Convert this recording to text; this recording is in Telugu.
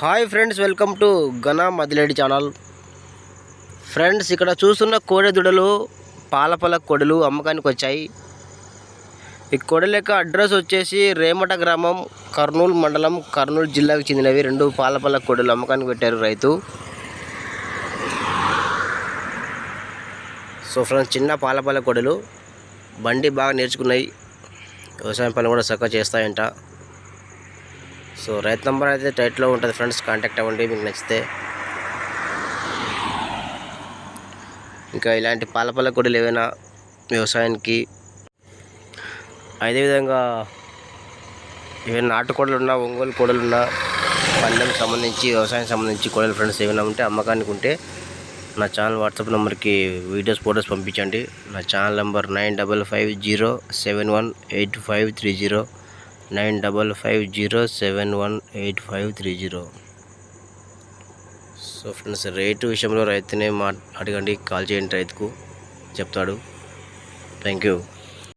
హాయ్ ఫ్రెండ్స్ వెల్కమ్ టు ఘనా మదిలేడి ఛానల్. ఫ్రెండ్స్ ఇక్కడ చూస్తున్న కోడె దుడలు పాలపల కొడలు అమ్మకానికి వచ్చాయి. ఈ కొడల యొక్క అడ్రస్ వచ్చేసి రేమట గ్రామం కర్నూలు మండలం కర్నూలు జిల్లాకు చెందినవి రెండు పాలపల కొడలు అమ్మకానికి పెట్టారు రైతు. సో ఫ్రెండ్స్ చిన్న పాలపల కొడలు బండి బాగా నేర్చుకున్నాయి. వ్యవసాయం పని కూడా చక్కగా చేస్తాయంట. సో రైతు నెంబర్ అయితే టైట్లో ఉంటుంది ఫ్రెండ్స్. కాంటాక్ట్ అవ్వండి మీకు నచ్చితే. ఇంకా ఇలాంటి పాలపల్ల కొడులు ఏవైనా వ్యవసాయానికి అదేవిధంగా ఏమైనా నాటు కోడలు ఉన్నా ఒంగోలు కోడలు ఉన్నా పల్లెకి సంబంధించి వ్యవసాయం సంబంధించి కోడలు ఫ్రెండ్స్ ఏమైనా ఉంటే అమ్మకానికి ఉంటే నా ఛానల్ వాట్సాప్ నెంబర్కి వీడియోస్ ఫోటోస్ పంపించండి. నా channel number nine double five zero seven one eight five three zero. Nine double five zero seven one eight five three zero. So friends rate విషయంలో రైతునే మా అడగండి కాల్ చేయండి రైతుకు చెప్తాడు. Thank you.